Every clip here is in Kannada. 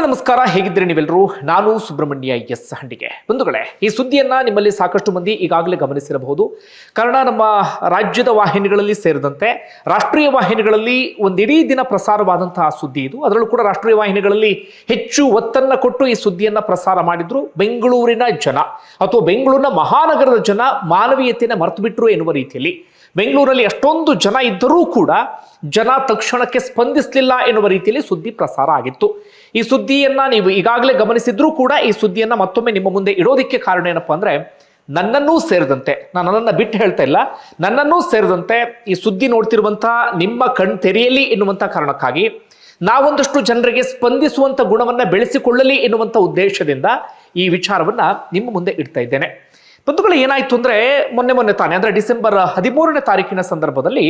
ಬಂಧುಗಳೇ ನಮಸ್ಕಾರ, ಹೇಗಿದ್ದೀರಿ ನೀವೆಲ್ಲರೂ ನಾನು ಸುಬ್ರಹ್ಮಣ್ಯ ಎಸ್ ಹಂಡಿಗೆ. ಬಂಧುಗಳೇ, ಈ ಸುದ್ದಿಯನ್ನ ನಿಮ್ಮಲ್ಲಿ ಸಾಕಷ್ಟು ಮಂದಿ ಈಗಾಗಲೇ ಗಮನಿಸಿರಬಹುದು. ಕಾರಣ, ನಮ್ಮ ರಾಜ್ಯದ ವಾಹಿನಿಗಳಲ್ಲಿ ಸೇರಿದಂತೆ ರಾಷ್ಟ್ರೀಯ ವಾಹಿನಿಗಳಲ್ಲಿ ಒಂದಿಡೀ ದಿನ ಪ್ರಸಾರವಾದಂತಹ ಸುದ್ದಿ ಇದು. ಅದರಲ್ಲೂ ಕೂಡ ರಾಷ್ಟ್ರೀಯ ವಾಹಿನಿಗಳಲ್ಲಿ ಹೆಚ್ಚು ಒತ್ತನ್ನ ಕೊಟ್ಟು ಈ ಸುದ್ದಿಯನ್ನ ಪ್ರಸಾರ ಮಾಡಿದ್ರು ಬೆಂಗಳೂರಿನ ಜನ ಅಥವಾ ಬೆಂಗಳೂರಿನ ಮಹಾನಗರದ ಜನ ಮಾನವೀಯತೆಯನ್ನು ಮರೆತು ಬಿಟ್ಟರು ಎನ್ನುವ ರೀತಿಯಲ್ಲಿ. ಬೆಂಗಳೂರಲ್ಲಿ ಅಷ್ಟೊಂದು ಜನ ಇದ್ದರೂ ಕೂಡ ಜನ ತಕ್ಷಣಕ್ಕೆ ಸ್ಪಂದಿಸಲಿಲ್ಲ ಎನ್ನುವ ರೀತಿಯಲ್ಲಿ ಸುದ್ದಿ ಪ್ರಸಾರ ಆಗಿತ್ತು. ಈ ಸುದ್ದಿಯನ್ನ ನೀವು ಈಗಾಗಲೇ ಗಮನಿಸಿದ್ರೂ ಕೂಡ ಈ ಸುದ್ದಿಯನ್ನ ಮತ್ತೊಮ್ಮೆ ನಿಮ್ಮ ಮುಂದೆ ಇಡೋದಕ್ಕೆ ಕಾರಣ ಏನಪ್ಪಾ ಅಂದ್ರೆ ನನ್ನನ್ನೂ ಸೇರಿದಂತೆ, ನಾನು ನನ್ನನ್ನು ಬಿಟ್ಟು ಹೇಳ್ತಾ ಇಲ್ಲ, ನನ್ನನ್ನೂ ಸೇರಿದಂತೆ ಈ ಸುದ್ದಿ ನೋಡ್ತಿರುವಂತಹ ನಿಮ್ಮ ಕಣ್ ತೆರೆಯಲಿ ಎನ್ನುವಂಥ ಕಾರಣಕ್ಕಾಗಿ ನಾವೊಂದಷ್ಟು ಜನರಿಗೆ ಸ್ಪಂದಿಸುವಂತ ಗುಣವನ್ನ ಬೆಳೆಸಿಕೊಳ್ಳಲಿ ಎನ್ನುವಂಥ ಉದ್ದೇಶದಿಂದ ಈ ವಿಚಾರವನ್ನ ನಿಮ್ಮ ಮುಂದೆ ಇಡ್ತಾ ಇದ್ದೇನೆ. ಬಂಧುಗಳು, ಏನಾಯ್ತು ಅಂದ್ರೆ ಮೊನ್ನೆ ಮೊನ್ನೆ ತಾನೆ, ಅಂದ್ರೆ ಡಿಸೆಂಬರ್ ಹದಿಮೂರನೇ ತಾರೀಕಿನ ಸಂದರ್ಭದಲ್ಲಿ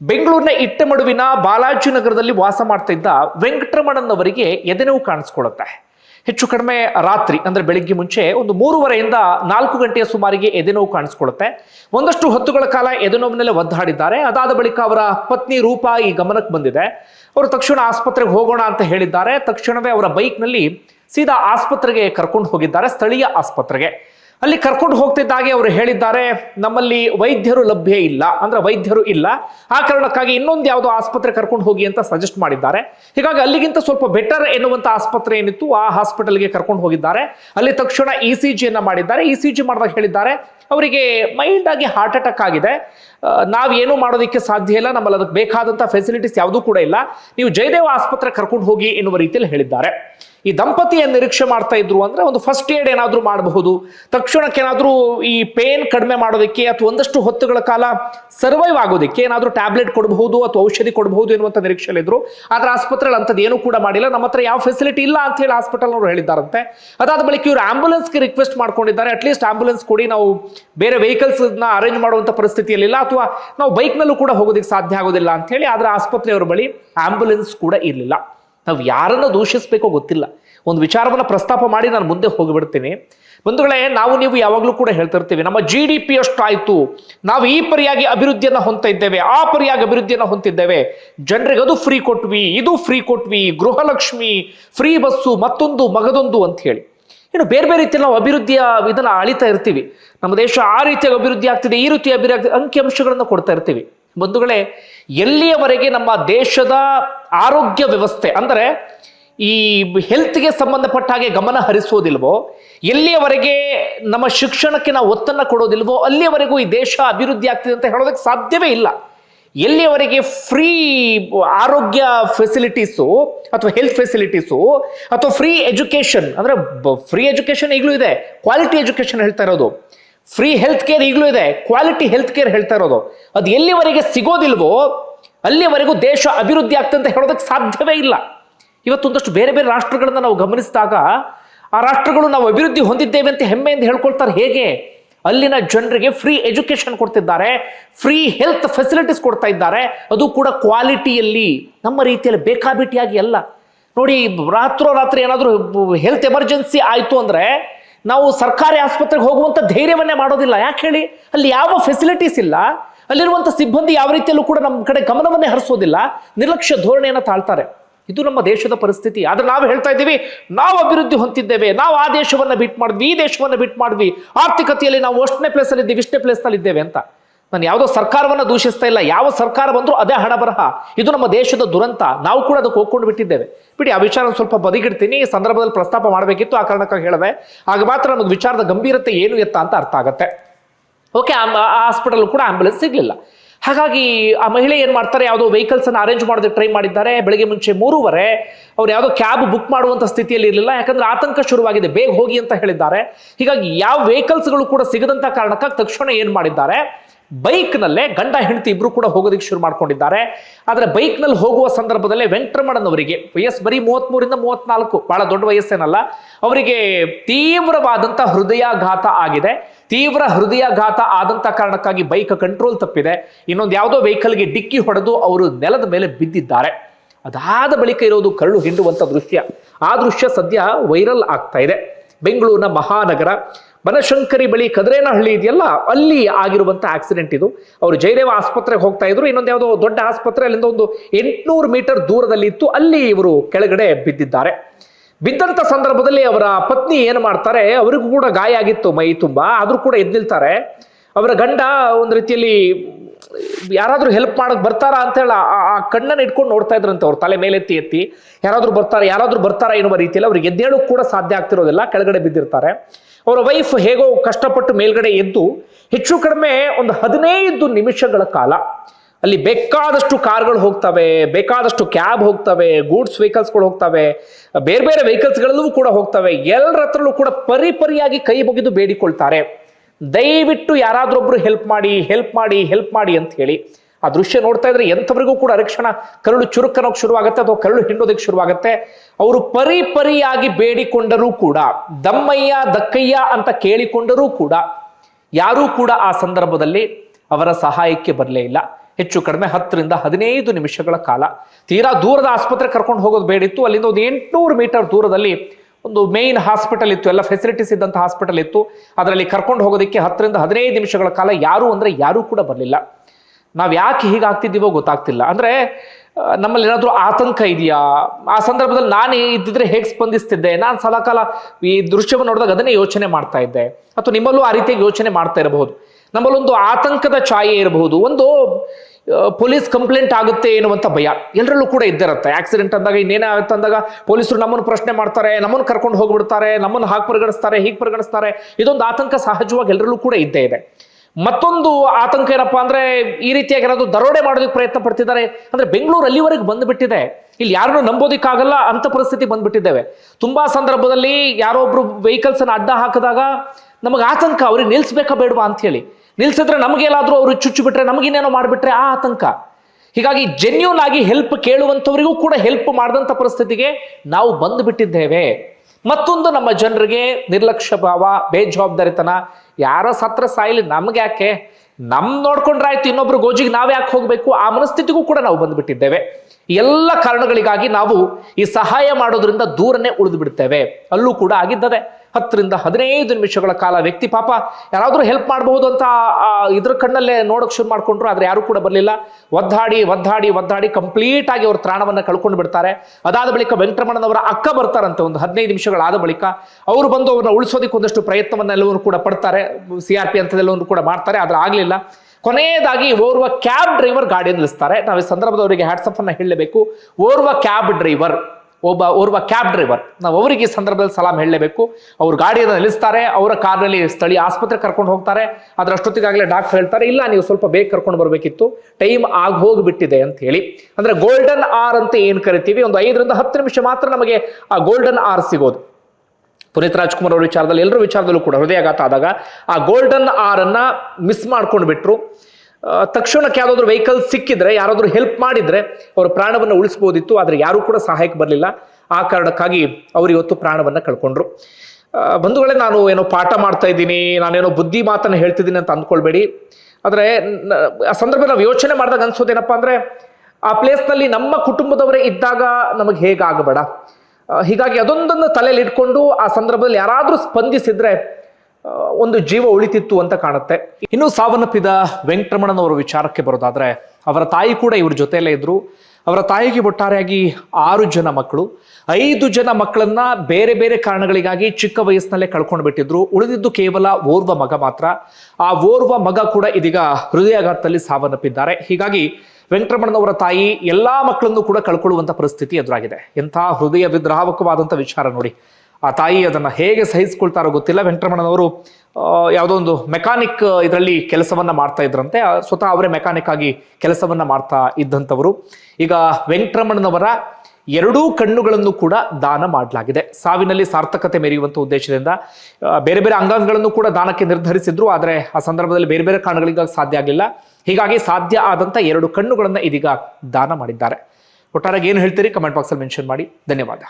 ಬೆಂಗಳೂರಿನ ಇಟ್ಟಮಡುವಿನ ಬಾಲಾಜಿನಗರದಲ್ಲಿ ವಾಸ ಮಾಡ್ತಾ ಇದ್ದ ವೆಂಕಟರಮಣನ್ ಅವರಿಗೆ ಎದೆನೋವು ಕಾಣಿಸ್ಕೊಳ್ಳುತ್ತೆ ಹೆಚ್ಚು ಕಡಿಮೆ ರಾತ್ರಿ, ಅಂದ್ರೆ ಬೆಳಿಗ್ಗೆ ಮುಂಚೆ ಒಂದು ಮೂರುವರೆಯಿಂದ ನಾಲ್ಕು ಗಂಟೆಯ ಸುಮಾರಿಗೆ ಎದೆನೋವು ಕಾಣಿಸ್ಕೊಳ್ಳುತ್ತೆ ಒಂದಷ್ಟು ಹೊತ್ತುಗಳ ಕಾಲ ಎದೆನೋವಿನಲ್ಲೇ ಒದ್ದಾಡಿದ್ದಾರೆ. ಅದಾದ ಬಳಿಕ ಅವರ ಪತ್ನಿ ರೂಪ ಈ ಗಮನಕ್ಕೆ ಬಂದಿದೆ. ಅವರು ತಕ್ಷಣ ಆಸ್ಪತ್ರೆಗೆ ಹೋಗೋಣ ಅಂತ ಹೇಳಿದ್ದಾರೆ. ತಕ್ಷಣವೇ ಅವರ ಬೈಕ್ನಲ್ಲಿ ಸೀದಾ ಆಸ್ಪತ್ರೆಗೆ ಕರ್ಕೊಂಡು ಹೋಗಿದ್ದಾರೆ, ಸ್ಥಳೀಯ ಆಸ್ಪತ್ರೆಗೆ. ಅಲ್ಲಿ ಕರ್ಕೊಂಡು ಹೋಗ್ತಿದ್ದಾಗೆ ಅವರು ಹೇಳಿದ್ದಾರೆ, ನಮ್ಮಲ್ಲಿ ವೈದ್ಯರು ಲಭ್ಯ ಇಲ್ಲ, ಅಂದ್ರೆ ವೈದ್ಯರು ಇಲ್ಲ. ಆ ಕಾರಣಕ್ಕಾಗಿ ಇನ್ನೊಂದು ಯಾವುದೋ ಆಸ್ಪತ್ರೆ ಕರ್ಕೊಂಡು ಹೋಗಿ ಅಂತ ಸಜೆಸ್ಟ್ ಮಾಡಿದ್ದಾರೆ. ಹೀಗಾಗಿ ಅಲ್ಲಿಗಿಂತ ಸ್ವಲ್ಪ ಬೆಟರ್ ಎನ್ನುವಂತ ಆಸ್ಪತ್ರೆ ಏನಿತ್ತು, ಆ ಹಾಸ್ಪಿಟಲ್ಗೆ ಕರ್ಕೊಂಡು ಹೋಗಿದ್ದಾರೆ. ಅಲ್ಲಿ ತಕ್ಷಣ ಇ ಸಿ ಜಿಯನ್ನು ಮಾಡಿದ್ದಾರೆ. ಇ ಸಿ ಜಿ ಮಾಡಿದಾಗ ಹೇಳಿದ್ದಾರೆ, ಅವರಿಗೆ ಮೈಲ್ಡ್ ಆಗಿ ಹಾರ್ಟ್ ಅಟ್ಯಾಕ್ ಆಗಿದೆ. ನಾವೇನು ಮಾಡೋದಕ್ಕೆ ಸಾಧ್ಯ ಇಲ್ಲ, ನಮ್ಮಲ್ಲಿ ಅದಕ್ಕೆ ಬೇಕಾದಂಥ ಫೆಸಿಲಿಟೀಸ್ ಯಾವುದೂ ಕೂಡ ಇಲ್ಲ. ನೀವು ಜಯದೇವ ಆಸ್ಪತ್ರೆ ಕರ್ಕೊಂಡು ಹೋಗಿ ಎನ್ನುವ ರೀತಿಯಲ್ಲಿ ಹೇಳಿದ್ದಾರೆ. ಈ ದಂಪತಿಯ ನಿರೀಕ್ಷೆ ಮಾಡ್ತಾ ಇದ್ರು ಅಂದ್ರೆ ಒಂದು ಫಸ್ಟ್ ಏಡ್ ಏನಾದರೂ ಮಾಡಬಹುದು. ತಕ್ಷಣಕ್ಕೆ ಏನಾದರೂ ಈ ಪೇನ್ ಕಡಿಮೆ ಮಾಡೋದಕ್ಕೆ ಅಥವಾ ಒಂದಷ್ಟು ಹೊತ್ತುಗಳ ಕಾಲ ಸರ್ವೈವ್ ಆಗೋದಕ್ಕೆ ಏನಾದರೂ ಟ್ಯಾಬ್ಲೆಟ್ ಕೊಡಬಹುದು ಅಥವಾ ಔಷಧಿ ಕೊಡಬಹುದು ಎನ್ನುವಂಥ ನಿರೀಕ್ಷೆಯಲ್ಲಿದ್ದರು ಆದ್ರೆ ಆಸ್ಪತ್ರೆಯಲ್ಲಿ ಅಂಥದ್ದು ಏನೂ ಕೂಡ ಮಾಡಿಲ್ಲ. ನಮ್ಮ ಹತ್ರ ಯಾವ ಫೆಸಿಲಿಟಿ ಇಲ್ಲ ಅಂತ ಹೇಳಿ ಹಾಸ್ಪಿಟಲ್ನವರು ಹೇಳಿದ್ದಾರಂತೆ. ಅದಾದ ಬಳಿಕ ಇವರು ಆಂಬುಲೆನ್ಸ್ಗೆ ರಿಕ್ವೆಸ್ಟ್ ಮಾಡ್ಕೊಂಡಿದ್ದಾರೆ. ಅಟ್ಲೀಸ್ಟ್ ಆಂಬ್ಯುಲೆನ್ಸ್ ಕೊಡಿ, ನಾವು ಬೇರೆ ವೆಹಿಕಲ್ಸ್ನ ಅರೇಂಜ್ ಮಾಡುವಂಥ ಪರಿಸ್ಥಿತಿಯಲ್ಲಿಲ್ಲ ಅಥವಾ ನಾವು ಬೈಕ್ನಲ್ಲೂ ಕೂಡ ಹೋಗೋದಕ್ಕೆ ಸಾಧ್ಯ ಆಗೋದಿಲ್ಲ ಅಂತ ಹೇಳಿ ಆದ್ರೆ ಆಸ್ಪತ್ರೆಯವರ ಬಳಿ ಆಂಬ್ಯುಲೆನ್ಸ್ ಕೂಡ ಇರಲಿಲ್ಲ. ನಾವು ಯಾರನ್ನು ದೂಷಿಸಬೇಕೋ ಗೊತ್ತಿಲ್ಲ. ಒಂದು ವಿಚಾರವನ್ನು ಪ್ರಸ್ತಾಪ ಮಾಡಿ ನಾನು ಮುಂದೆ ಹೋಗಿಬಿಡ್ತೀನಿ. ಬಂಧುಗಳೇ, ನಾವು ನೀವು ಯಾವಾಗಲೂ ಕೂಡ ಹೇಳ್ತಾ ಇರ್ತೀವಿ ನಮ್ಮ ಜಿ ಡಿ ಪಿ ಅಷ್ಟಾಯಿತು. ನಾವು ಈ ಪರಿಯಾಗಿ ಅಭಿವೃದ್ಧಿಯನ್ನು ಹೊಂತಿದ್ದೇವೆ ಆ ಪರಿಯಾಗಿ ಅಭಿವೃದ್ಧಿಯನ್ನು ಹೊಂತಿದ್ದೇವೆ ಜನರಿಗೆ ಅದು ಫ್ರೀ ಕೊಟ್ವಿ, ಇದು ಫ್ರೀ ಕೊಟ್ವಿ, ಗೃಹಲಕ್ಷ್ಮಿ ಫ್ರೀ ಬಸ್ಸು, ಮತ್ತೊಂದು, ಮಗದೊಂದು ಅಂತ ಹೇಳಿ. ಇನ್ನು ಬೇರೆ ಬೇರೆ ರೀತಿಯಲ್ಲಿ ನಾವು ಅಭಿವೃದ್ಧಿಯ ಇದನ್ನು ಅಳಿತಾ ಇರ್ತೀವಿ. ನಮ್ಮ ದೇಶ ಆ ರೀತಿಯಾಗಿ ಅಭಿವೃದ್ಧಿ ಆಗ್ತಿದೆ, ಈ ರೀತಿ ಅಭಿವೃದ್ಧಿ ಅಂಕಿಅಂಶಗಳನ್ನು ಕೊಡ್ತಾ ಇರ್ತೀವಿ. ಬಂಧುಗಳೇ, ಎಲ್ಲಿಯವರೆಗೆ ನಮ್ಮ ದೇಶದ ಆರೋಗ್ಯ ವ್ಯವಸ್ಥೆ, ಅಂದರೆ ಈ ಹೆಲ್ತ್ಗೆ ಸಂಬಂಧಪಟ್ಟ ಹಾಗೆ ಗಮನ ಹರಿಸೋದಿಲ್ವೋ, ಎಲ್ಲಿಯವರೆಗೆ ನಮ್ಮ ಶಿಕ್ಷಣಕ್ಕೆ ನಾವು ಒತ್ತನ್ನು ಕೊಡೋದಿಲ್ವೋ, ಅಲ್ಲಿಯವರೆಗೂ ಈ ದೇಶ ಅಭಿವೃದ್ಧಿ ಆಗ್ತಿದೆ ಅಂತ ಹೇಳೋದಕ್ಕೆ ಸಾಧ್ಯವೇ ಇಲ್ಲ. ಎಲ್ಲಿಯವರೆಗೆ ಫ್ರೀ ಆರೋಗ್ಯ ಫೆಸಿಲಿಟೀಸು ಅಥವಾ ಹೆಲ್ತ್ ಫೆಸಿಲಿಟೀಸು ಅಥವಾ ಫ್ರೀ ಎಜುಕೇಷನ್ ಅಂದರೆ ಫ್ರೀ ಎಜುಕೇಷನ್ ಈಗಲೂ ಇದೆ ಕ್ವಾಲಿಟಿ ಎಜುಕೇಷನ್ ಹೇಳ್ತಾ ಇರೋದು. ಫ್ರೀ ಹೆಲ್ತ್ ಕೇರ್ ಈಗಲೂ ಇದೆ. ಕ್ವಾಲಿಟಿ ಹೆಲ್ತ್ ಕೇರ್ ಹೇಳ್ತಾ ಇರೋದು. ಅದು ಎಲ್ಲಿವರೆಗೆ ಸಿಗೋದಿಲ್ವೋ, ಅಲ್ಲಿವರೆಗೂ ದೇಶ ಅಭಿವೃದ್ಧಿ ಆಗ್ತಂತ ಹೇಳೋದಕ್ಕೆ ಸಾಧ್ಯವೇ ಇಲ್ಲ. ಇವತ್ತೊಂದಷ್ಟು ಬೇರೆ ಬೇರೆ ರಾಷ್ಟ್ರಗಳನ್ನ ನಾವು ಗಮನಿಸಿದಾಗ, ಆ ರಾಷ್ಟ್ರಗಳು ನಾವು ಅಭಿವೃದ್ಧಿ ಹೊಂದಿದ್ದೇವೆ ಅಂತ ಹೆಮ್ಮೆಯಿಂದ ಹೇಳ್ಕೊಳ್ತಾರೆ ಹೇಗೆ? ಅಲ್ಲಿನ ಜನರಿಗೆ ಫ್ರೀ ಎಜುಕೇಶನ್ ಕೊಡ್ತಿದ್ದಾರೆ ಫ್ರೀ ಹೆಲ್ತ್ ಫೆಸಿಲಿಟೀಸ್ ಕೊಡ್ತಾ ಇದ್ದಾರೆ. ಅದು ಕೂಡ ಕ್ವಾಲಿಟಿಯಲ್ಲಿ ನಮ್ಮ ರೀತಿಯಲ್ಲಿ ಬೇಕಾಬಿಟ್ಟಿಯಾಗಿ ಅಲ್ಲ. ನೋಡಿ ರಾತ್ರೋ ರಾತ್ರಿ ಏನಾದರೂ ಹೆಲ್ತ್ ಎಮರ್ಜೆನ್ಸಿ ಆಯಿತು ಅಂದರೆ ನಾವು ಸರ್ಕಾರಿ ಆಸ್ಪತ್ರೆಗೆ ಹೋಗುವಂಥ ಧೈರ್ಯವನ್ನೇ ಮಾಡೋದಿಲ್ಲ. ಯಾಕೆ ಹೇಳಿ? ಅಲ್ಲಿ ಯಾವ ಫೆಸಿಲಿಟೀಸ್ ಇಲ್ಲ. ಅಲ್ಲಿರುವಂಥ ಸಿಬ್ಬಂದಿ ಯಾವ ರೀತಿಯಲ್ಲೂ ಕೂಡ ನಮ್ಮ ಕಡೆ ಗಮನವನ್ನೇ ಹರಿಸೋದಿಲ್ಲ. ನಿರ್ಲಕ್ಷ್ಯ ಧೋರಣೆಯನ್ನು ತಾಳ್ತಾರೆ. ಇದು ನಮ್ಮ ದೇಶದ ಪರಿಸ್ಥಿತಿ. ಆದರೆ ನಾವು ಹೇಳ್ತಾ ಇದ್ದೀವಿ, ನಾವು ಅಭಿವೃದ್ಧಿ ಹೊಂದಿದ್ದೇವೆ. ನಾವು ಆ ದೇಶವನ್ನು ಬಿಟ್ ಮಾಡಿದ್ವಿ, ಈ ದೇಶವನ್ನು ಬಿಟ್ ಮಾಡಿದ್ವಿ. ಆರ್ಥಿಕತೆಯಲ್ಲಿ ನಾವು ಅಷ್ಟನೇ ಪ್ಲೇಸಲ್ಲಿದ್ದೀವಿ ಇಷ್ಟೇ ಪ್ಲೇಸ್ನಲ್ಲಿ ಇದ್ದೇವೆ ಅಂತ. ನಾನು ಯಾವುದೋ ಸರ್ಕಾರವನ್ನು ದೂಷಿಸ್ತಾ ಇಲ್ಲ, ಯಾವ ಸರ್ಕಾರ ಬಂದರೂ ಅದೇ ಹಣ ಬರಹ ಇದು ನಮ್ಮ ದೇಶದ ದುರಂತ. ನಾವು ಕೂಡ ಅದಕ್ಕೆ ಹೋಗ್ಕೊಂಡು ಬಿಟ್ಟಿದ್ದೇವೆ. ಬಿಡಿ, ಆ ವಿಚಾರ ಸ್ವಲ್ಪ ಬದಿಗಿಡ್ತೀನಿ. ಈ ಸಂದರ್ಭದಲ್ಲಿ ಪ್ರಸ್ತಾಪ ಮಾಡಬೇಕಿತ್ತು, ಆ ಕಾರಣಕ್ಕಾಗಿ ಹೇಳಿದೆ ಆಗ ಮಾತ್ರ ನಮಗೆ ವಿಚಾರದ ಗಂಭೀರತೆ ಏನು ಎತ್ತ ಅಂತ ಅರ್ಥ ಆಗುತ್ತೆ. ಓಕೆ ಆ ಹಾಸ್ಪಿಟಲ್ ಕೂಡ ಆಂಬ್ಯುಲೆನ್ಸ್ ಸಿಗಲಿಲ್ಲ. ಹಾಗಾಗಿ ಆ ಮಹಿಳೆ ಏನು ಮಾಡ್ತಾರೆ, ಯಾವುದೋ ವೆಹಿಕಲ್ಸನ್ನು ಅರೇಂಜ್ ಮಾಡೋದಕ್ಕೆ ಟ್ರೈ ಮಾಡಿದ್ದಾರೆ. ಬೆಳಗ್ಗೆ ಮುಂಚೆ ಮೂರುವರೆ, ಅವ್ರು ಯಾವುದೋ ಕ್ಯಾಬ್ ಬುಕ್ ಮಾಡುವಂಥ ಸ್ಥಿತಿಯಲ್ಲಿ ಇರಲಿಲ್ಲ. ಯಾಕಂದ್ರೆ ಆತಂಕ ಶುರುವಾಗಿದೆ. ಬೇಗ ಹೋಗಿ ಅಂತ ಹೇಳಿದ್ದಾರೆ. ಹೀಗಾಗಿ ಯಾವ ವೆಹಿಕಲ್ಸ್ಗಳು ಕೂಡ ಸಿಗದಂಥ ಕಾರಣಕ್ಕಾಗಿ ತಕ್ಷಣ ಏನು ಮಾಡಿದ್ದಾರೆ? ಬೈಕ್ನಲ್ಲೇ ಗಂಡ, ಹೆಂಡತಿ ಇಬ್ರು ಕೂಡ ಹೋಗೋದಕ್ಕೆ ಶುರು ಮಾಡ್ಕೊಂಡಿದ್ದಾರೆ. ಆದರೆ ಬೈಕ್ನಲ್ಲಿ ಹೋಗುವ ಸಂದರ್ಭದಲ್ಲೇ ವೆಂಕಟರಮಣನವರಿಗೆ ವಯಸ್ಸು ಬರೀ ಮೂವತ್ತ್ಮೂರಿಂದ ಮೂವತ್ನಾಲ್ಕು ಬಹಳ ದೊಡ್ಡ ವಯಸ್ಸೇನಲ್ಲ, ಅವರಿಗೆ ತೀವ್ರವಾದಂಥ ಹೃದಯಾಘಾತ ಆಗಿದೆ. ತೀವ್ರ ಹೃದಯಾಘಾತ ಆದಂಥ ಕಾರಣಕ್ಕಾಗಿ ಬೈಕ್ ಕಂಟ್ರೋಲ್ ತಪ್ಪಿದೆ. ಇನ್ನೊಂದು ಯಾವುದೋ ವೆಹಿಕಲ್ಗೆ ಡಿಕ್ಕಿ ಹೊಡೆದು ಅವರು ನೆಲದ ಮೇಲೆ ಬಿದ್ದಿದ್ದಾರೆ. ಅದಾದ ಬಳಿಕ ಇರೋದು ಕರಳು ಹಿಂಡುವಂಥ ದೃಶ್ಯ. ಆ ದೃಶ್ಯ ಸದ್ಯ ವೈರಲ್ ಆಗ್ತಾ ಇದೆ. ಬೆಂಗಳೂರಿನ ಮಹಾನಗರ ಬನಶಂಕರಿ ಬಳಿ ಕದ್ರೇನಹಳ್ಳಿ ಇದೆಯಲ್ಲ, ಅಲ್ಲಿ ಆಗಿರುವಂಥ ಆಕ್ಸಿಡೆಂಟ್ ಇದು. ಅವರು ಜಯದೇವ ಆಸ್ಪತ್ರೆಗೆ ಹೋಗ್ತಾ ಇದ್ರು. ಇನ್ನೊಂದು ಯಾವುದೋ ದೊಡ್ಡ ಆಸ್ಪತ್ರೆ, ಅಲ್ಲಿಂದ ಒಂದು ಎಂಟುನೂರು ಮೀಟರ್ ದೂರದಲ್ಲಿ ಇತ್ತು. ಅಲ್ಲಿ ಇವರು ಕೆಳಗಡೆ ಬಿದ್ದಿದ್ದಾರೆ. ಬಿದ್ದಂತ ಸಂದರ್ಭದಲ್ಲಿ ಅವರ ಪತ್ನಿ ಏನು ಮಾಡ್ತಾರೆ, ಅವರಿಗೂ ಕೂಡ ಗಾಯ ಆಗಿತ್ತು ಮೈ ತುಂಬ. ಆದ್ರೂ ಕೂಡ ಎದ್ದು ನಿಲ್ತಾರೆ. ಅವರ ಗಂಡ ಒಂದು ರೀತಿಯಲ್ಲಿ ಯಾರಾದ್ರೂ ಹೆಲ್ಪ್ ಮಾಡಕ್ ಬರ್ತಾರಾ ಅಂತ ಹೇಳಿ ಆ- ಆ ಕಣ್ಣನ್ನು ಇಟ್ಕೊಂಡು ನೋಡ್ತಾ ಇದ್ರಂತೆ ಅವ್ರು. ತಲೆ ಮೇಲೆ ಎತ್ತಿ ಎತ್ತಿ. ಯಾರಾದ್ರೂ ಬರ್ತಾರೆ, ಯಾರಾದ್ರೂ ಬರ್ತಾರಾ ಎನ್ನುವ ರೀತಿಯಲ್ಲಿ ಅವ್ರಿಗೆ ಎದ್ದೇಳೋಕ್ ಕೂಡ ಸಾಧ್ಯ ಆಗ್ತಿರೋದಿಲ್ಲ. ಕೆಳಗಡೆ ಬಿದ್ದಿರ್ತಾರೆ. ಅವರ ವೈಫ್ ಹೇಗೋ ಕಷ್ಟಪಟ್ಟು ಮೇಲ್ಗಡೆ ಎದ್ದು ಹೆಚ್ಚು ಕಡಿಮೆ ಒಂದು ಹದಿನೈದು ನಿಮಿಷಗಳ ಕಾಲ ಅಲ್ಲಿ ಬೇಕಾದಷ್ಟು ಕಾರ್ಗಳು ಹೋಗ್ತವೆ, ಬೇಕಾದಷ್ಟು ಕ್ಯಾಬ್ ಹೋಗ್ತವೆ ಗೂಡ್ಸ್ ವೆಹಿಕಲ್ಸ್ಗಳು ಹೋಗ್ತವೆ, ಬೇರೆ ಬೇರೆ ವೆಹಿಕಲ್ಸ್ಗಳಲ್ಲೂ ಕೂಡ ಹೋಗ್ತವೆ. ಎಲ್ಲರ ಹತ್ರಲ್ಲೂ ಕೂಡ ಪರಿಪರಿಯಾಗಿ ಕೈ ಬಗೆದು ಬೇಡಿಕೊಳ್ತಾರೆ. ದಯವಿಟ್ಟು ಯಾರಾದ್ರೊಬ್ರು ಹೆಲ್ಪ್ ಮಾಡಿ ಹೆಲ್ಪ್ ಮಾಡಿ ಹೆಲ್ಪ್ ಮಾಡಿ ಅಂತ ಹೇಳಿ ಆ ದೃಶ್ಯ ನೋಡ್ತಾ ಇದ್ರೆ ಎಂಥವರಿಗೂ ಕೂಡ ಅರಕ್ಷಣ ಕರುಳು ಚುರುಕನೋಕ್ ಶುರುವಾಗುತ್ತೆ ಅಥವಾ ಕರುಳು ಹಿಂಡೋದಕ್ಕೆ ಶುರುವಾಗುತ್ತೆ. ಅವರು ಪರಿ ಪರಿಯಾಗಿ ಬೇಡಿಕೊಂಡರೂ ಕೂಡ, ದಮ್ಮಯ್ಯ, ದಕ್ಕಯ್ಯ ಅಂತ ಕೇಳಿಕೊಂಡರೂ ಕೂಡ, ಯಾರೂ ಕೂಡ ಆ ಸಂದರ್ಭದಲ್ಲಿ ಅವರ ಸಹಾಯಕ್ಕೆ ಬರಲೇ ಇಲ್ಲ. ಹೆಚ್ಚು ಕಡಿಮೆ ಹತ್ತರಿಂದ ಹದಿನೈದು ನಿಮಿಷಗಳ ಕಾಲ. ತೀರಾ ದೂರದ ಆಸ್ಪತ್ರೆ ಕರ್ಕೊಂಡು ಹೋಗೋದು ಬೇಡಿತ್ತು. ಅಲ್ಲಿಂದ ಒಂದು ಎಂಟುನೂರು ಮೀಟರ್ ದೂರದಲ್ಲಿ ಒಂದು ಮೇನ್ ಹಾಸ್ಪಿಟಲ್ ಇತ್ತು. ಎಲ್ಲ ಫೆಸಿಲಿಟೀಸ್ ಇದ್ದಂಥ ಹಾಸ್ಪಿಟಲ್ ಇತ್ತು. ಅದರಲ್ಲಿ ಕರ್ಕೊಂಡು ಹೋಗೋದಕ್ಕೆ ಹತ್ತರಿಂದ ಹದಿನೈದು ನಿಮಿಷಗಳ ಕಾಲ ಯಾರು ಅಂದರೆ ಯಾರೂ ಕೂಡ ಬರಲಿಲ್ಲ. ನಾವು ಯಾಕೆ ಹೀಗಾಗ್ತಿದ್ದೀವೋ ಗೊತ್ತಾಗ್ತಿಲ್ಲ. ಅಂದರೆ ನಮ್ಮಲ್ಲಿ ಏನಾದರೂ ಆತಂಕ ಇದೆಯಾ? ಆ ಸಂದರ್ಭದಲ್ಲಿ ನಾನೇ ಇದ್ದಿದ್ರೆ ಹೇಗೆ ಸ್ಪಂದಿಸ್ತಿದ್ದೆ? ನಾನು ಸದಾಕಾಲ ಈ ದೃಶ್ಯವನ್ನು ನೋಡಿದಾಗ ಅದನ್ನೇ ಯೋಚನೆ ಮಾಡ್ತಾ ಇದ್ದೆ. ಅಥವಾ ನಿಮ್ಮಲ್ಲೂ ಆ ರೀತಿಯಾಗಿ ಯೋಚನೆ ಮಾಡ್ತಾ ಇರಬಹುದು. ನಮ್ಮಲ್ಲೊಂದು ಆತಂಕದ ಛಾಯೆ ಇರಬಹುದು. ಒಂದು ಪೊಲೀಸ್ ಕಂಪ್ಲೇಂಟ್ ಆಗುತ್ತೆ ಎನ್ನುವಂಥ ಭಯ ಎಲ್ಲರಲ್ಲೂ ಕೂಡ ಇದ್ದಿರುತ್ತೆ ಆಕ್ಸಿಡೆಂಟ್ ಅಂದಾಗ ಇನ್ನೇನಾಗುತ್ತೆ ಅಂದಾಗ, ಪೊಲೀಸರು ನಮ್ಮನ್ನು ಪ್ರಶ್ನೆ ಮಾಡ್ತಾರೆ, ನಮ್ಮನ್ನು ಕರ್ಕೊಂಡು ಹೋಗ್ಬಿಡ್ತಾರೆ, ನಮ್ಮನ್ನು ಹಾಗೆ ಪರಿಗಣಿಸ್ತಾರೆ, ಹೀಗೆ ಪರಿಗಣಿಸ್ತಾರೆ. ಇದೊಂದು ಆತಂಕ ಸಹಜವಾಗಿ ಎಲ್ಲರಲ್ಲೂ ಕೂಡ ಇದ್ದೇ ಇದೆ. ಮತ್ತೊಂದು ಆತಂಕ ಏನಪ್ಪಾ ಅಂದ್ರೆ ಈ ರೀತಿಯಾಗಿರೋದು ದರೋಡೆ ಮಾಡೋದಕ್ಕೆ ಪ್ರಯತ್ನ ಪಡ್ತಿದ್ದಾರೆ. ಅಂದ್ರೆ ಬೆಂಗಳೂರು ಅಲ್ಲಿವರೆಗೆ ಬಂದ್ಬಿಟ್ಟಿದೆ. ಇಲ್ಲಿ ಯಾರನ್ನು ನಂಬೋದಿಕ್ಕಾಗಲ್ಲ ಅಂತ ಪರಿಸ್ಥಿತಿ ಬಂದ್ಬಿಟ್ಟಿದ್ದೇವೆ. ತುಂಬಾ ಸಂದರ್ಭದಲ್ಲಿ ಯಾರೋ ಒಬ್ರು ವೆಹಿಕಲ್ಸ್ ಅನ್ನ ಅಡ್ಡ ಹಾಕಿದಾಗ ನಮಗೆ ಆತಂಕ, ಅವ್ರಿಗೆ ನಿಲ್ಸ್ಬೇಕಾ ಬೇಡವಾ ಅಂತ ಹೇಳಿ. ನಿಲ್ಸಿದ್ರೆ ನಮಗೇನಾದ್ರೂ ಅವರು ಚುಚ್ಚು ಬಿಟ್ರೆ ನಮಗಿನ್ನೇನೋ ಮಾಡಿಬಿಟ್ರೆ ಆ ಆತಂಕ. ಹೀಗಾಗಿ ಜೆನ್ಯೂನ್ ಆಗಿ ಹೆಲ್ಪ್ ಕೇಳುವಂಥವರಿಗೂ ಕೂಡ ಹೆಲ್ಪ್ ಮಾಡಿದಂಥ ಪರಿಸ್ಥಿತಿಗೆ ನಾವು ಬಂದುಬಿಟ್ಟಿದ್ದೇವೆ. ಮತ್ತೊಂದು ನಮ್ಮ ಜನರಿಗೆ ನಿರ್ಲಕ್ಷ್ಯ ಭಾವ, ಬೇಜವಾಬ್ದಾರಿತನ. ಯಾರೋ ಸತ್ರ ಸಾಯಿಲಿ, ನಮ್ಗೆ ಯಾಕೆ? ನಮ್ ನೋಡ್ಕೊಂಡ್ರಾಯ್ತು ಇನ್ನೊಬ್ರು ಗೋಜಿಗೆ ನಾವ್ ಯಾಕೆ ಹೋಗ್ಬೇಕು? ಆ ಮನಸ್ಥಿತಿಗೂ ಕೂಡ ನಾವು ಬಂದ್ಬಿಟ್ಟಿದ್ದೇವೆ. ಎಲ್ಲ ಕಾರಣಗಳಿಗಾಗಿ ನಾವು ಈ ಸಹಾಯ ಮಾಡೋದ್ರಿಂದ ದೂರನೇ ಉಳಿದು ಬಿಡ್ತೇವೆ ಅಲ್ಲೂ ಕೂಡ ಆಗಿದ್ದದೆ. ಹತ್ತರಿಂದ ಹದಿನೈದು ನಿಮಿಷಗಳ ಕಾಲ ವ್ಯಕ್ತಿ ಪಾಪ ಯಾರಾದರೂ ಹೆಲ್ಪ್ ಮಾಡಬಹುದು ಅಂತ ಇದ್ರ ಕಣ್ಣಲ್ಲೇ ನೋಡೋಕೆ ಶುರು ಮಾಡಿಕೊಂಡ್ರು, ಆದರೆ ಯಾರೂ ಕೂಡ ಬರಲಿಲ್ಲ. ಒದ್ದಾಡಿ ಒದ್ದಾಡಿ ಒದ್ದಾಡಿ ಕಂಪ್ಲೀಟ್ ಆಗಿ ಅವ್ರ ತ್ರಾಣವನ್ನು ಕಳ್ಕೊಂಡು ಬಿಡ್ತಾರೆ. ಅದಾದ ಬಳಿಕ ವೆಂಕಟರಮಣನವರ ಅಕ್ಕ ಬರ್ತಾರಂತೆ, ಒಂದು ಹದಿನೈದು ನಿಮಿಷಗಳಾದ ಬಳಿಕ. ಅವರು ಬಂದು ಅವ್ರನ್ನ ಉಳಿಸೋದಕ್ಕೆ ಒಂದಷ್ಟು ಪ್ರಯತ್ನವನ್ನ ಎಲ್ಲವನ್ನು ಕೂಡ ಪಡ್ತಾರೆ. ಸಿ ಆರ್ ಪಿ ಅಂತದೆಲ್ಲವನ್ನು ಕೂಡ ಮಾಡ್ತಾರೆ, ಆದರೆ ಆಗಲಿಲ್ಲ. ಕೊನೆಯದಾಗಿ ಓರ್ವ ಕ್ಯಾಬ್ ಡ್ರೈವರ್ ಗಾಡಿ ನಿಲ್ಲಿಸ್ತಾರೆ. ನಾವು ಈ ಸಂದರ್ಭದವರಿಗೆ ಹ್ಯಾಟ್ಸಪ್ ಅನ್ನ ಹೇಳಲೇಬೇಕು. ಓರ್ವ ಕ್ಯಾಬ್ ಡ್ರೈವರ್ ಒಬ್ಬ ಓರ್ವ ಕ್ಯಾಬ್ ಡ್ರೈವರ್ ನಾವು ಅವರಿಗೆ ಈ ಸಂದರ್ಭದಲ್ಲಿ ಸಲಾಂ ಹೇಳಲೇಬೇಕು. ಅವ್ರು ಗಾಡಿಯನ್ನು ನಿಲ್ಲಿಸ್ತಾರೆ, ಅವರ ಕಾರ್ನಲ್ಲಿ ಸ್ಥಳೀಯ ಆಸ್ಪತ್ರೆ ಕರ್ಕೊಂಡು ಹೋಗ್ತಾರೆ. ಅದರ ಅಷ್ಟೊತ್ತಿಗಾಗಲೇ ಡಾಕ್ಟರ್ ಹೇಳ್ತಾರೆ, ಇಲ್ಲ, ನೀವು ಸ್ವಲ್ಪ ಬೇಗ ಕರ್ಕೊಂಡು ಬರಬೇಕಿತ್ತು. ಟೈಮ್ ಆಗಿ ಹೋಗಿಬಿಟ್ಟಿದೆ ಅಂತ ಹೇಳಿ. ಅಂದರೆ ಗೋಲ್ಡನ್ ಆರ್ ಅಂತ ಏನು ಕರಿತೀವಿ? ಒಂದು ಐದರಿಂದ ಹತ್ತು ನಿಮಿಷ ಮಾತ್ರ ನಮಗೆ ಆ ಗೋಲ್ಡನ್ ಆರ್ ಸಿಗೋದು. ಪುನೀತ್ ರಾಜ್ಕುಮಾರ್ ಅವರ ವಿಚಾರದಲ್ಲಿ ಎಲ್ಲರ ವಿಚಾರದಲ್ಲೂ ಕೂಡ ಹೃದಯಾಘಾತ ಆದಾಗ ಆ ಗೋಲ್ಡನ್ ಆರ್ ಅನ್ನ ಮಿಸ್ ಮಾಡ್ಕೊಂಡು ಬಿಟ್ರು ತಕ್ಷಣಕ್ಕೆ ಯಾವುದಾದ್ರು ವೆಹಿಕಲ್ ಸಿಕ್ಕಿದ್ರೆ, ಯಾರಾದರೂ ಹೆಲ್ಪ್ ಮಾಡಿದ್ರೆ ಅವರ ಪ್ರಾಣವನ್ನು ಉಳಿಸ್ಬೋದಿತ್ತು, ಆದರೆ ಯಾರೂ ಕೂಡ ಸಹಾಯಕ್ಕೆ ಬರಲಿಲ್ಲ. ಆ ಕಾರಣಕ್ಕಾಗಿ ಅವರು ಇವತ್ತು ಪ್ರಾಣವನ್ನು ಕಳ್ಕೊಂಡ್ರು. ಬಂಧುಗಳೇ, ನಾನು ಏನೋ ಪಾಠ ಮಾಡ್ತಾ ಇದ್ದೀನಿ, ನಾನೇನೋ ಬುದ್ಧಿ ಮಾತನ್ನು ಹೇಳ್ತಿದ್ದೀನಿ ಅಂತ ಅಂದ್ಕೊಳ್ಬೇಡಿ. ಆದರೆ ಆ ಸಂದರ್ಭ ನಾವು ಯೋಚನೆ ಮಾಡಿದಾಗ ಅನ್ಸೋದೇನಪ್ಪ ಅಂದರೆ, ಆ ಪ್ಲೇಸ್ನಲ್ಲಿ ನಮ್ಮ ಕುಟುಂಬದವರೇ ಇದ್ದಾಗ ನಮಗೆ ಹೇಗಾಗಬೇಡ. ಹೀಗಾಗಿ ಅದೊಂದನ್ನು ತಲೆಯಲ್ಲಿ ಇಟ್ಕೊಂಡು ಆ ಸಂದರ್ಭದಲ್ಲಿ ಯಾರಾದರೂ ಸ್ಪಂದಿಸಿದ್ರೆ ಒಂದು ಜೀವ ಉಳಿತಿತ್ತು ಅಂತ ಕಾಣುತ್ತೆ. ಇನ್ನು ಸಾವನ್ನಪ್ಪಿದ ವೆಂಕಟರಮಣನವರ ವಿಚಾರಕ್ಕೆ ಬರೋದಾದ್ರೆ, ಅವರ ತಾಯಿ ಕೂಡ ಇವ್ರ ಜೊತೆಯಲ್ಲೇ ಇದ್ರು. ಅವರ ತಾಯಿಗೆ ಒಟ್ಟಾರೆಯಾಗಿ ಆರು ಜನ ಮಕ್ಕಳು. ಐದು ಜನ ಮಕ್ಕಳನ್ನ ಬೇರೆ ಬೇರೆ ಕಾರಣಗಳಿಗಾಗಿ ಚಿಕ್ಕ ವಯಸ್ಸಿನಲ್ಲೇ ಕಳ್ಕೊಂಡು ಬಿಟ್ಟಿದ್ರು. ಉಳಿದಿದ್ದು ಕೇವಲ ಓರ್ವ ಮಗ ಮಾತ್ರ. ಆ ಓರ್ವ ಮಗ ಕೂಡ ಇದೀಗ ಹೃದಯಾಘಾತದಲ್ಲಿ ಸಾವನ್ನಪ್ಪಿದ್ದಾರೆ. ಹೀಗಾಗಿ ವೆಂಕಟರಮಣನವರ ತಾಯಿ ಎಲ್ಲಾ ಮಕ್ಕಳನ್ನು ಕೂಡ ಕಳ್ಕೊಳ್ಳುವಂತ ಪರಿಸ್ಥಿತಿ ಎದುರಾಗಿದೆ. ಎಂಥ ಹೃದಯ ವಿದ್ರಾವಕವಾದಂಥ ವಿಚಾರ ನೋಡಿ. ಆ ತಾಯಿ ಅದನ್ನ ಹೇಗೆ ಸಹಿಸ್ಕೊಳ್ತಾರೋ ಗೊತ್ತಿಲ್ಲ. ವೆಂಕಟರಮಣನವರು ಯಾವುದೋ ಒಂದು ಮೆಕ್ಯಾನಿಕ್ ಇದರಲ್ಲಿ ಕೆಲಸವನ್ನ ಮಾಡ್ತಾ ಇದ್ರಂತೆ. ಸ್ವತಃ ಅವರೇ ಮೆಕ್ಯಾನಿಕ್ ಆಗಿ ಕೆಲಸವನ್ನ ಮಾಡ್ತಾ ಇದ್ದಂಥವರು. ಈಗ ವೆಂಕಟರಮಣನವರ ಎರಡೂ ಕಣ್ಣುಗಳನ್ನು ಕೂಡ ದಾನ ಮಾಡಲಾಗಿದೆ. ಸಾವಿನಲ್ಲಿ ಸಾರ್ಥಕತೆ ಮೆರೆಯುವಂಥ ಉದ್ದೇಶದಿಂದ ಬೇರೆ ಬೇರೆ ಅಂಗಾಂಗಗಳನ್ನು ಕೂಡ ದಾನಕ್ಕೆ ನಿರ್ಧರಿಸಿದ್ರು. ಆದರೆ ಆ ಸಂದರ್ಭದಲ್ಲಿ ಬೇರೆ ಬೇರೆ ಕಾರಣಗಳಿಗಾಗಿ ಸಾಧ್ಯ ಆಗಲಿಲ್ಲ. ಹೀಗಾಗಿ ಸಾಧ್ಯ ಆದಂಥ ಎರಡು ಕಣ್ಣುಗಳನ್ನು ಇದೀಗ ದಾನ ಮಾಡಿದ್ದಾರೆ. ಒಟ್ಟಾರೆ ಏನು ಹೇಳ್ತೀರಿ? ಕಮೆಂಟ್ ಬಾಕ್ಸಲ್ಲಿ ಮೆನ್ಷನ್ ಮಾಡಿ. ಧನ್ಯವಾದ.